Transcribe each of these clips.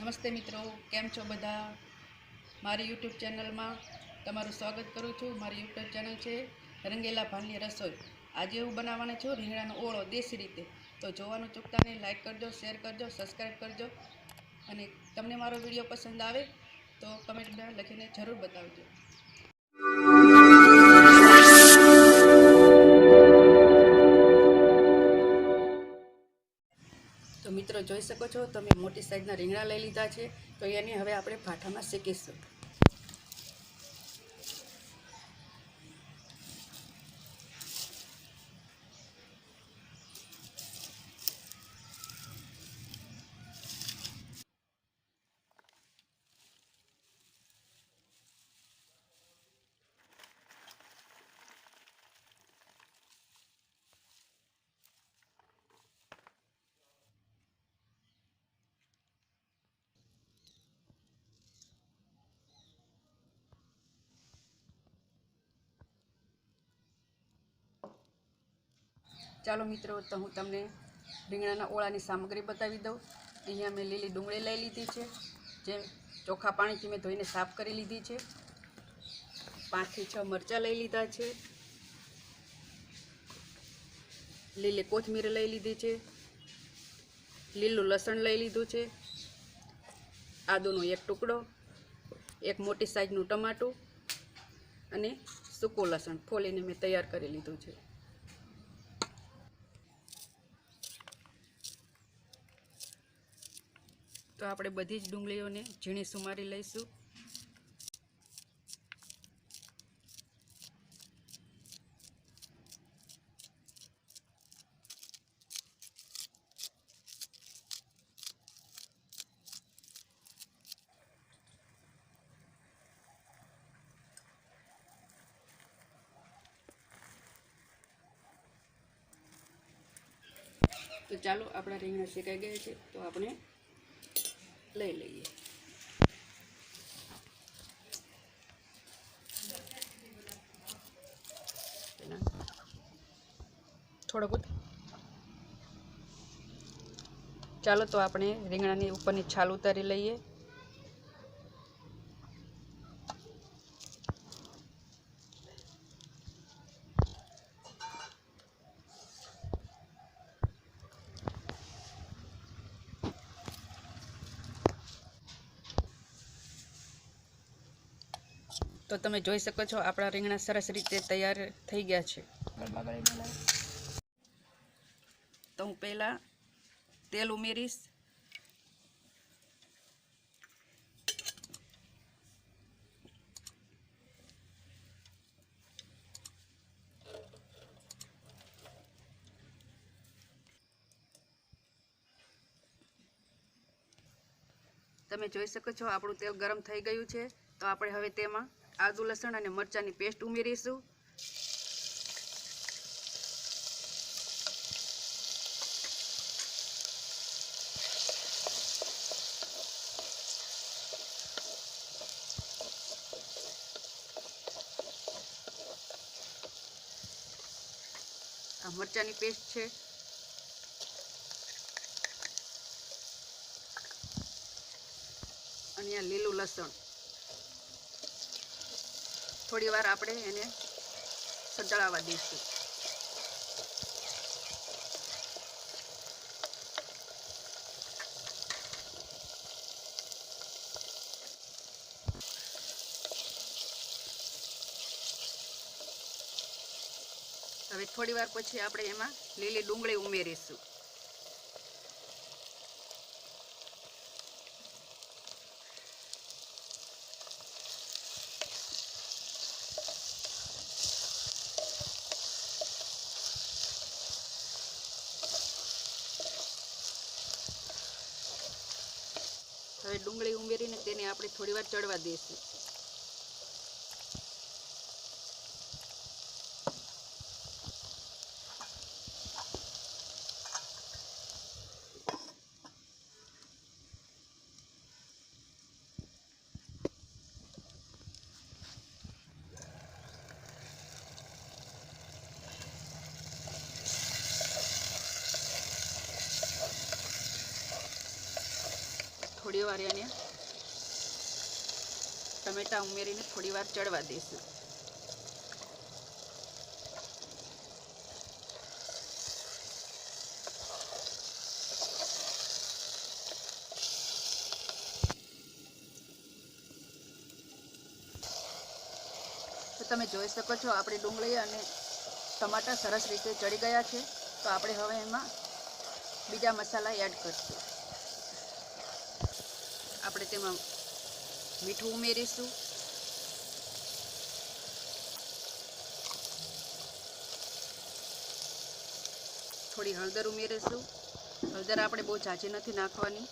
નમસ્તે મિત્રો, કેમ છો બધા? મારી યુટ્યુબ ચેનલમાં તમારું સ્વાગત કરું છું. મારી યુટ્યુબ ચેનલ છે રંગેલા ભાનની રસોઈ. આજે હું બનાવવાની છું રીંગણાનો ઓળો દેશી રીતે. તો જોવાનું ચૂકતા નહીં લાઇક કરજો શેર કરજો સબસ્ક્રાઈબ કરજો. અને તમને મારો વીડિયો પસંદ આવે તો કમેન્ટમાં લખીને જરૂર બતાવજો. જોઈ શકો છો તમે મોટી સાઈઝના રીંગણા લઈ લીધા છે, તો એને હવે આપણે ભાઠામાં શેકીશું. ચાલો મિત્રો, તો હું તમને રીંગણાના ઓળાની સામગ્રી બતાવી દઉં. અહીંયા મેં લીલી ડુંગળી લઈ લીધી છે જે ચોખ્ખા પાણીથી મેં ધોઈને સાફ કરી લીધી છે. પાંચથી છ મરચાં લઈ લીધા છે. લીલી કોથમીર લઈ લીધી છે. લીલું લસણ લઈ લીધું છે. આદુનો એક ટુકડો, એક મોટી સાઇઝનું ટમાટું અને સૂકું લસણ ફોલીને મેં તૈયાર કરી લીધું છે. તો આપણે બધી જ ડુંગળીઓને ઝીણી સુમારી લઈશું. તો ચાલો આપણા રીંગણા શેકાઈ ગયા છે. તો આપણે લઈ લઈએ. થોડો બધો ચાલો તો આપણે રીંગણાની ઉપરની છાલ ઉતારી લઈએ. તો તમે જોઈ શકો છો, આપણા રીંગણા સરસ રીતે તૈયાર થઈ ગયા છે. તો હું પહેલાં તેલ ઉમેરીશ. તમે જોઈ શકો છો, આપણું તેલ ગરમ થઈ ગયું છે. તો આપણે હવે તેમાં આદુ લસણ અને મરચાંની પેસ્ટ ઉમેરીશું. આ મરચાંની પેસ્ટ છે. અને આ લીલું લસણ. થોડી વાર આપણે એને સજાળવા દઈશું. હવે થોડી વાર પછી આપણે એમાં લીલી ડુંગળી ઉમેરીશું. હવે ડુંગળી ઉમેરીને તેને આપણે થોડી વાર ચડવા દઈશું. થોડી વાર એને ટમેટા ઉમેરીને થોડી વાર ચડવા દઈશું તો તમે જોઈ શકો છો, આપણે ડુંગળી અને ટમાટા સરસ રીતે ચડી ગયા છે. તો આપણે હવે એમાં બીજા મસાલા એડ કરશું. આપણે તેમાં મીઠું ઉમેરીશું. થોડી હળદર ઉમેરીશું. હળદર આપણે બહુ ઝાઝી નથી નાખવાની.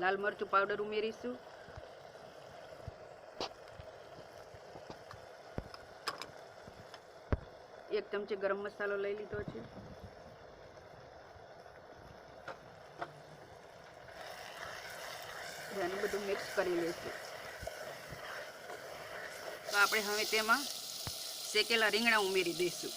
લાલ મરચું પાવડર ઉમેરીશું. એક ચમચી ગરમ મસાલો લઈ લીધો છે. આને બધું મિક્સ કરી લઈશું તો આપણે હવે તેમાં શેકેલા રીંગણા ઉમેરી દઈશું.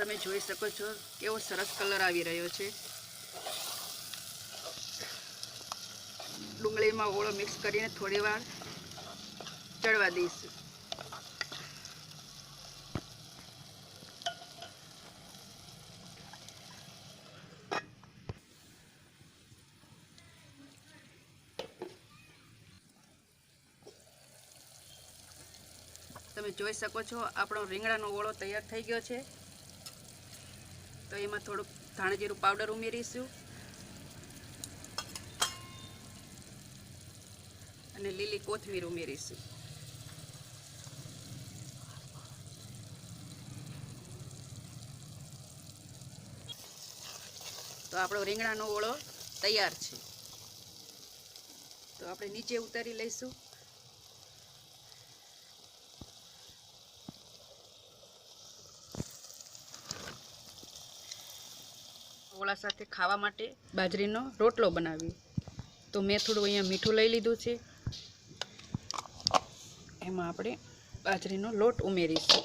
તમે જોઈ શકો છો કેવો સરસ કલર આવી રહ્યો છે. ડુંગળીમાં ઓળો મિક્સ કરીને થોડી વાર ચડવા દઈશું. તમે જોઈ શકો છો આપણો રીંગણાનો ઓળો તૈયાર થઈ ગયો છે. તો એમાં થોડુંક ધાણાજીરું પાવડર ઉમેરીશું. અને લીલી કોથમીર ઉમેરીશું. તો આપણો રીંગણાનો ઓળો તૈયાર છે. તો આપણે નીચે ઉતારી લઈશું. ઓળા સાથે ખાવા માટે બાજરીનો રોટલો બનાવી તો મેં થોડું અહીંયા મીઠું લઈ લીધું છે. એમાં આપણે બાજરીનો લોટ ઉમેરીશું.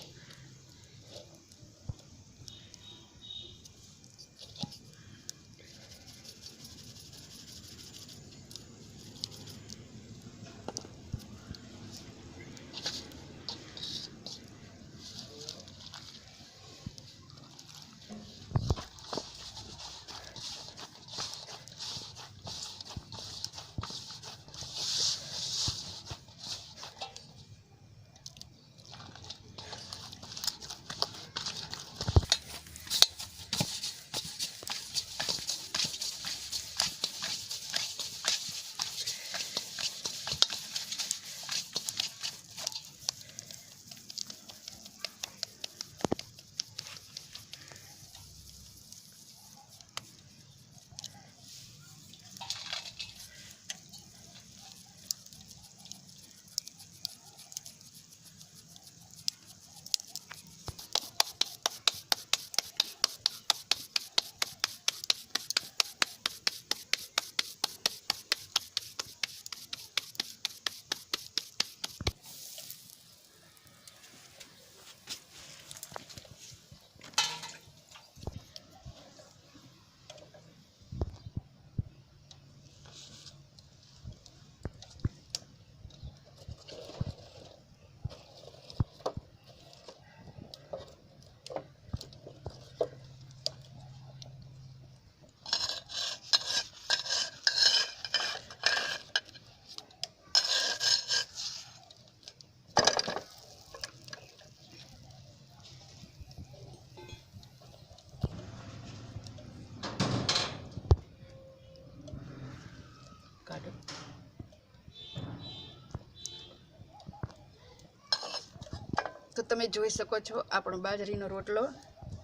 તમે જોઈ શકો છો આપણો બાજરીનો રોટલો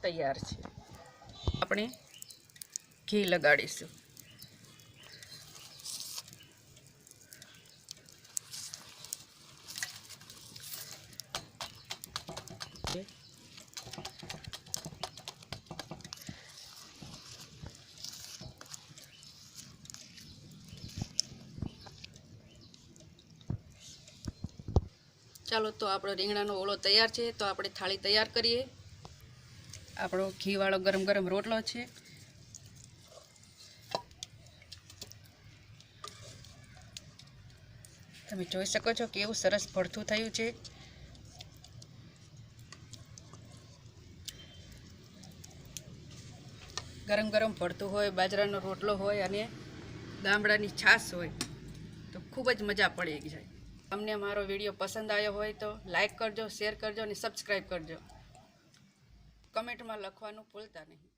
તૈયાર છે. આપણે ઘી લગાડીશું. ચાલો તો આપણો રીંગણાનો ઓળો તૈયાર છે, તો આપણે થાળી તૈયાર કરીએ. આપણો ઘીવાળો ગરમ ગરમ રોટલો છે. તમે જોઈ શકો છો કેવું સરસ ભરથું થયું છે. ગરમ ગરમ ભરતું હોય, બાજરાનો રોટલો હોય અને ગામડાની છાશ હોય, તો ખૂબ જ મજા પડી જાય. તમને મારો વીડિયો પસંદ આવ્યો હોય તો લાઈક કરજો શેર કરજો અને સબસ્ક્રાઈબ કરજો. કમેન્ટમાં લખવાનું ભૂલતા નહીં.